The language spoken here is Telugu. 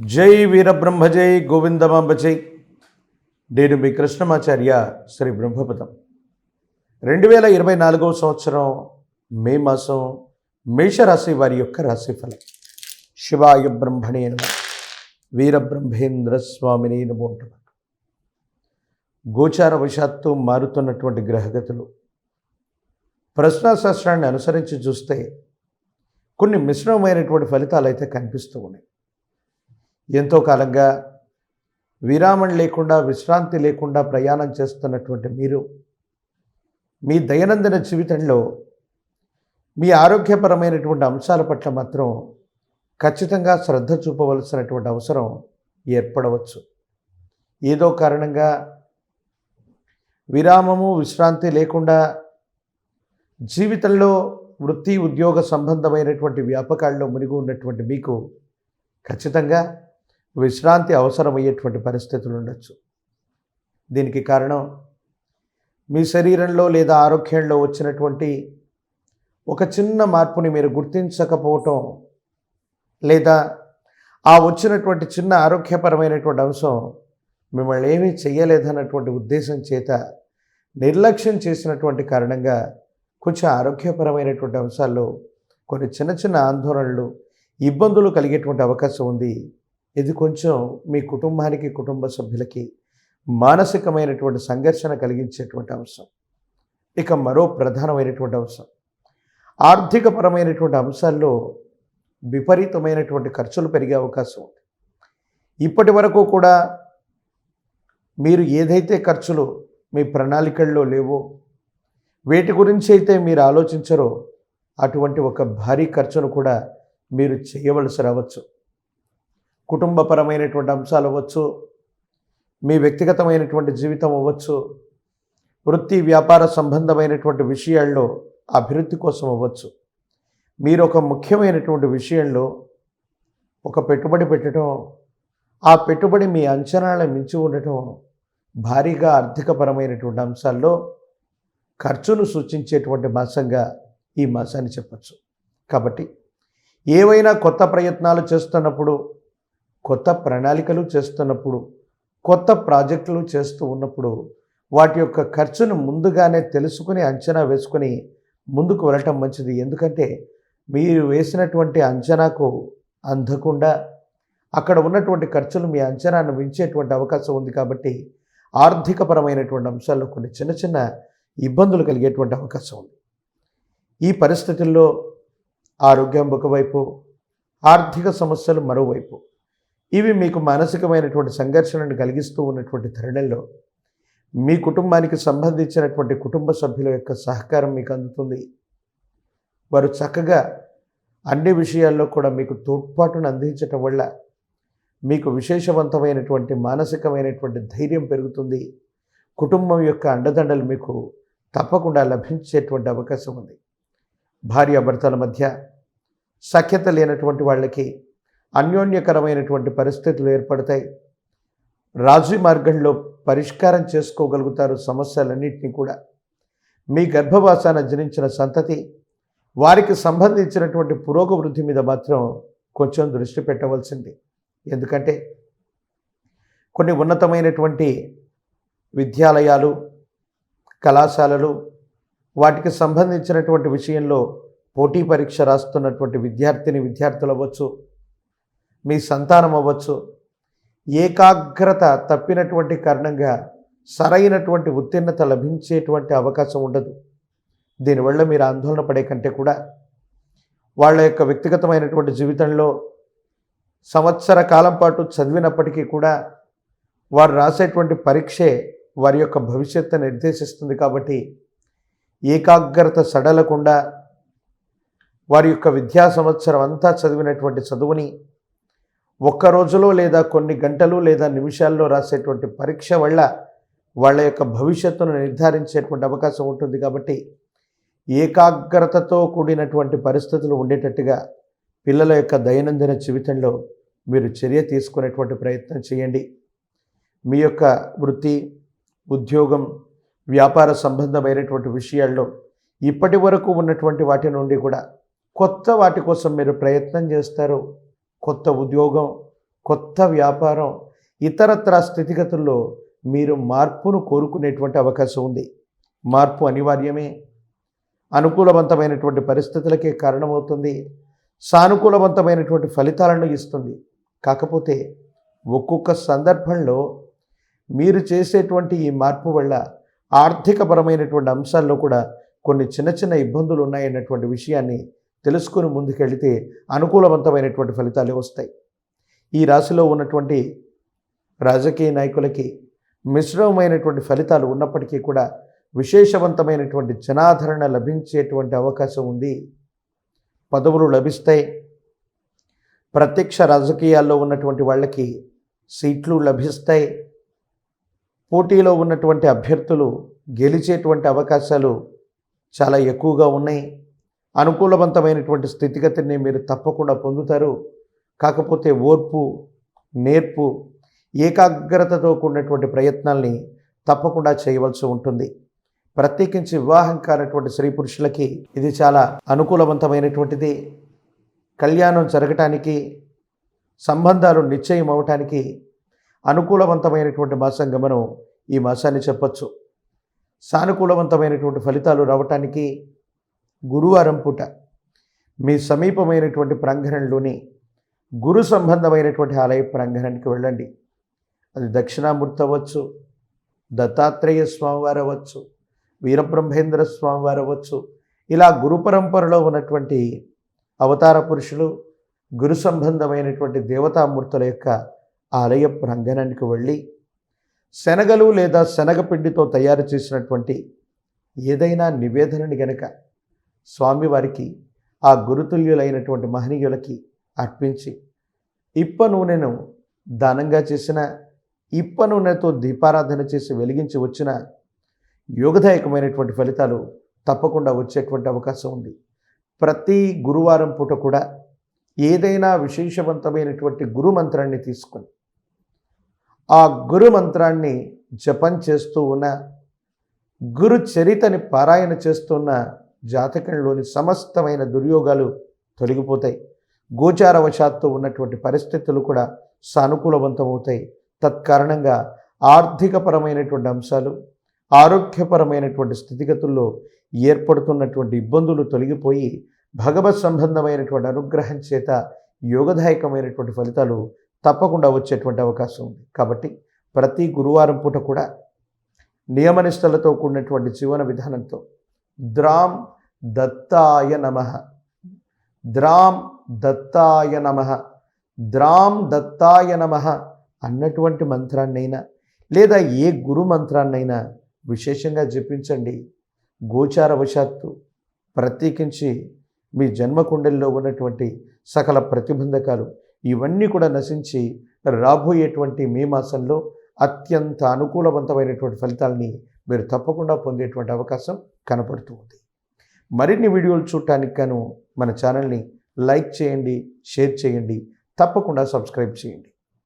జై వీరబ్రహ్మ జై గోవిందమాంబ జై నేను మీ కృష్ణమాచార్య శ్రీ బ్రహ్మపదం. రెండు వేల ఇరవై నాలుగవ సంవత్సరం మే మాసం మేషరాశి వారి యొక్క రాశిఫలం శివాయ బ్రహ్మణే నమ. వీరబ్రహ్మేంద్ర స్వామిని నమో గోచార వశాత్తు మారుతున్నటువంటి గ్రహగతులు. ప్రశ్నాశాస్త్రాన్ని అనుసరించి చూస్తే కొన్ని మిశ్రమమైనటువంటి ఫలితాలు అయితే కనిపిస్తూ ఉన్నాయి. ఎంతో కాలంగా విరామం లేకుండా విశ్రాంతి లేకుండా ప్రయాణం చేస్తున్నటువంటి మీరు మీ దైనందిన జీవితంలో మీ ఆరోగ్యపరమైనటువంటి అంశాల పట్ల మాత్రం ఖచ్చితంగా శ్రద్ధ చూపవలసినటువంటి అవసరం ఏర్పడవచ్చు. ఏదో కారణంగా విరామము విశ్రాంతి లేకుండా జీవితంలో వృత్తి ఉద్యోగ సంబంధమైనటువంటి వ్యాపకాల్లో మునిగి ఉన్నటువంటి మీకు ఖచ్చితంగా విశ్రాంతి అవసరమయ్యేటువంటి పరిస్థితులు ఉండొచ్చు. దీనికి కారణం మీ శరీరంలో లేదా ఆరోగ్యంలో వచ్చినటువంటి ఒక చిన్న మార్పుని మీరు గుర్తించకపోవటం లేదా ఆ వచ్చినటువంటి చిన్న ఆరోగ్యపరమైనటువంటి అంశం మిమ్మల్ని ఏమీ చేయలేదన్నటువంటి ఉద్దేశం చేత నిర్లక్ష్యం చేసినటువంటి కారణంగా కొంచెం ఆరోగ్యపరమైనటువంటి అంశాల్లో కొన్ని చిన్న చిన్న ఆందోళనలు ఇబ్బందులు కలిగేటువంటి అవకాశం ఉంది. ఇది కొంచెం మీ కుటుంబానికి కుటుంబ సభ్యులకి మానసికమైనటువంటి సంఘర్షణ కలిగించేటువంటి అంశం. ఇక మరో ప్రధానమైనటువంటి అంశం. ఆర్థికపరమైనటువంటి అంశాల్లో విపరీతమైనటువంటి ఖర్చులు పెరిగే అవకాశం ఉంది. ఇప్పటి వరకు కూడా మీరు ఏదైతే ఖర్చులు మీ ప్రణాళికల్లో లేవో వేటి గురించి అయితే మీరు ఆలోచించరో అటువంటి ఒక భారీ ఖర్చును కూడా మీరు చేయవలసి రావచ్చు. కుటుంబపరమైనటువంటి అంశాలు అవ్వచ్చు మీ వ్యక్తిగతమైనటువంటి జీవితం అవ్వచ్చు వృత్తి వ్యాపార సంబంధమైనటువంటి విషయాల్లో అభివృద్ధి కోసం అవ్వచ్చు. మీరు ఒక ముఖ్యమైనటువంటి విషయంలో ఒక పెట్టుబడి పెట్టడం ఆ పెట్టుబడి మీ అంచనాలను మించి ఉండటం భారీగా ఆర్థికపరమైనటువంటి అంశాల్లో ఖర్చును సూచించేటువంటి మాసంగా ఈ మాసాన్ని చెప్పచ్చు. కాబట్టి ఏవైనా కొత్త ప్రయత్నాలు చేస్తున్నప్పుడు కొత్త ప్రణాళికలు చేస్తున్నప్పుడు కొత్త ప్రాజెక్టులు చేస్తూ ఉన్నప్పుడు వాటి యొక్క ఖర్చును ముందుగానే తెలుసుకుని అంచనా వేసుకొని ముందుకు వెళ్ళటం మంచిది. ఎందుకంటే మీరు వేసినటువంటి అంచనాకు అందకుండా అక్కడ ఉన్నటువంటి ఖర్చులు మీ అంచనాను మించేటువంటి అవకాశం ఉంది కాబట్టి ఆర్థికపరమైనటువంటి అంశాల్లో కొన్ని చిన్న చిన్న ఇబ్బందులు కలిగేటువంటి అవకాశం ఉంది. ఈ పరిస్థితుల్లో ఆరోగ్యం ఒకవైపు ఆర్థిక సమస్యలు మరోవైపు ఇవి మీకు మానసికమైనటువంటి సంఘర్షణను కలిగిస్తూ ఉన్నటువంటి తరుణంలో మీ కుటుంబానికి సంబంధించినటువంటి కుటుంబ సభ్యుల యొక్క సహకారం మీకు అందుతుంది. వారు చక్కగా అన్ని విషయాల్లో కూడా మీకు తోడ్పాటును అందించటం వల్ల మీకు విశేషవంతమైనటువంటి మానసికమైనటువంటి ధైర్యం పెరుగుతుంది. కుటుంబం యొక్క అండదండలు మీకు తప్పకుండా లభించేటువంటి అవకాశం ఉంది. భార్యాభర్తల మధ్య సఖ్యత లేనటువంటి వాళ్ళకి అన్యోన్యకరమైనటువంటి పరిస్థితులు ఏర్పడతాయి. రాజీ మార్గంలో పరిష్కారం చేసుకోగలుగుతారు సమస్యలన్నింటినీ కూడా. మీ గర్భవాసాన జనించిన సంతతి వారికి సంబంధించినటువంటి పురోగవృద్ధి మీద మాత్రం కొంచెం దృష్టి పెట్టవలసింది. ఎందుకంటే కొన్ని ఉన్నతమైనటువంటి విద్యాలయాలు కళాశాలలు వాటికి సంబంధించినటువంటి విషయంలో పోటీ పరీక్ష రాస్తున్నటువంటి విద్యార్థిని విద్యార్థులు అవ్వచ్చు మీ సంతానం అవ్వచ్చు. ఏకాగ్రత తప్పినటువంటి కారణంగా సరైనటువంటి ఉత్తీర్ణత లభించేటువంటి అవకాశం ఉండదు. దీనివల్ల మీరు ఆందోళన పడే కంటే కూడా వాళ్ళ యొక్క వ్యక్తిగతమైనటువంటి జీవితంలో సంవత్సర కాలం పాటు చదివినప్పటికీ కూడా వారు రాసేటువంటి పరీక్షే వారి యొక్క భవిష్యత్తు నిర్దేశిస్తుంది కాబట్టి ఏకాగ్రత సడలకుండా వారి యొక్క విద్యా సంవత్సరం అంతా చదివినటువంటి చదువుని ఒక్క రోజులో లేదా కొన్ని గంటలు లేదా నిమిషాల్లో రాసేటువంటి పరీక్ష వల్ల వాళ్ళ యొక్క భవిష్యత్తును నిర్ధారించేటువంటి అవకాశం ఉంటుంది కాబట్టి ఏకాగ్రతతో కూడినటువంటి పరిస్థితులు ఉండేటట్టుగా పిల్లల యొక్క దైనందిన జీవితంలో మీరు చర్య తీసుకునేటువంటి ప్రయత్నం చేయండి. మీ యొక్క వృత్తి ఉద్యోగం వ్యాపార సంబంధమైనటువంటి విషయాల్లో ఇప్పటి వరకు ఉన్నటువంటి వాటి నుండి కూడా కొత్త వాటి కోసం మీరు ప్రయత్నం చేస్తారు. కొత్త ఉద్యోగం కొత్త వ్యాపారం ఇతరత్ర స్థితిగతుల్లో మీరు మార్పును కోరుకునేటువంటి అవకాశం ఉంది. మార్పు అనివార్యమే. అనుకూలవంతమైనటువంటి పరిస్థితులకే కారణమవుతుంది. సానుకూలవంతమైనటువంటి ఫలితాలను ఇస్తుంది. కాకపోతే ఒక్కొక్క సందర్భంలో మీరు చేసేటువంటి ఈ మార్పు వల్ల ఆర్థికపరమైనటువంటి అంశాల్లో కూడా కొన్ని చిన్న చిన్న ఇబ్బందులు ఉన్నాయన్నటువంటి విషయాన్ని తెలుసుకుని ముందుకెళితే అనుకూలవంతమైనటువంటి ఫలితాలు వస్తాయి. ఈ రాశిలో ఉన్నటువంటి రాజకీయ నాయకులకి మిశ్రమమైనటువంటి ఫలితాలు ఉన్నప్పటికీ కూడా విశేషవంతమైనటువంటి జనాదరణ లభించేటువంటి అవకాశం ఉంది. పదవులు లభిస్తాయి. ప్రత్యక్ష రాజకీయాల్లో ఉన్నటువంటి వాళ్ళకి సీట్లు లభిస్తాయి. పోటీలో ఉన్నటువంటి అభ్యర్థులు గెలిచేటువంటి అవకాశాలు చాలా ఎక్కువగా ఉన్నాయి. అనుకూలవంతమైనటువంటి స్థితిగతిని మీరు తప్పకుండా పొందుతారు. కాకపోతే ఓర్పు నేర్పు ఏకాగ్రతతో కూడినటువంటి ప్రయత్నాల్ని తప్పకుండా చేయవలసి ఉంటుంది. ప్రత్యేకించి వివాహం కానటువంటి స్త్రీ పురుషులకి ఇది చాలా అనుకూలవంతమైనటువంటిది. కళ్యాణం జరగటానికి సంబంధాలు నిశ్చయం అవటానికి అనుకూలవంతమైనటువంటి మాసంగా మనం ఈ మాసాన్ని చెప్పచ్చు. సానుకూలవంతమైనటువంటి ఫలితాలు రావటానికి గురువారం పూట మీ సమీపమైనటువంటి ప్రాంగణంలోని గురు సంబంధమైనటువంటి ఆలయ ప్రాంగణానికి వెళ్ళండి. అది దక్షిణామూర్తి అవ్వచ్చు దత్తాత్రేయ స్వామివారు అవ్వచ్చు వీరబ్రహ్మేంద్ర స్వామివారు అవ్వచ్చు ఇలా గురు పరంపరలో ఉన్నటువంటి అవతార పురుషులు గురు సంబంధమైనటువంటి దేవతామూర్తుల యొక్క ఆలయ ప్రాంగణానికి వెళ్ళి శనగలు లేదా శనగపిండితో తయారు చేసినటువంటి ఏదైనా నివేదనని గనక స్వామివారికి ఆ గురుతుల్యులైనటువంటి మహనీయులకి అర్పించి ఇప్ప నూనెను దానంగా చేసిన ఇప్ప నూనెతో దీపారాధన చేసి వెలిగించి వచ్చిన యోగదాయకమైనటువంటి ఫలితాలు తప్పకుండా వచ్చేటువంటి అవకాశం ఉంది. ప్రతి గురువారం పూట కూడా ఏదైనా విశేషవంతమైనటువంటి గురు మంత్రాన్ని తీసుకొని ఆ గురు మంత్రాన్ని జపం చేస్తూ ఉన్న గురు చరితని పారాయణ చేస్తున్న జాతకంలోని సమస్తమైన దుర్యోగాలు తొలగిపోతాయి. గోచారవశాత్తు ఉన్నటువంటి పరిస్థితులు కూడా సానుకూలవంతమవుతాయి. తత్కారణంగా ఆర్థికపరమైనటువంటి అంశాలు ఆరోగ్యపరమైనటువంటి స్థితిగతుల్లో ఏర్పడుతున్నటువంటి ఇబ్బందులు తొలగిపోయి భగవత్ సంబంధమైనటువంటి అనుగ్రహం చేత యోగదాయకమైనటువంటి ఫలితాలు తప్పకుండా వచ్చేటువంటి అవకాశం ఉంది. కాబట్టి ప్రతి గురువారం పూట కూడా నియమనిష్టలతో కూడినటువంటి జీవన విధానంతో ద్రాం దత్తాయ నమ. ద్రాం దత్తాయ నమ. ద్రాం దత్తాయ నమ అన్నటువంటి మంత్రాన్నైనా లేదా ఏ గురు మంత్రాన్నైనా విశేషంగా జపించండి. గోచారవశాత్తు ప్రత్యేకించి మీ జన్మకుండలిలో ఉన్నటువంటి సకల ప్రతిబంధకాలు ఇవన్నీ కూడా నశించి రాబోయేటువంటి మే మాసంలో అత్యంత అనుకూలవంతమైనటువంటి ఫలితాలని మీరు తప్పకుండా పొందేటువంటి అవకాశం కనపడుతూ ఉంది. మరిన్ని వీడియోలు చూడటానికి గాను మన ఛానల్ని లైక్ చేయండి షేర్ చేయండి తప్పకుండా సబ్స్క్రైబ్ చేయండి.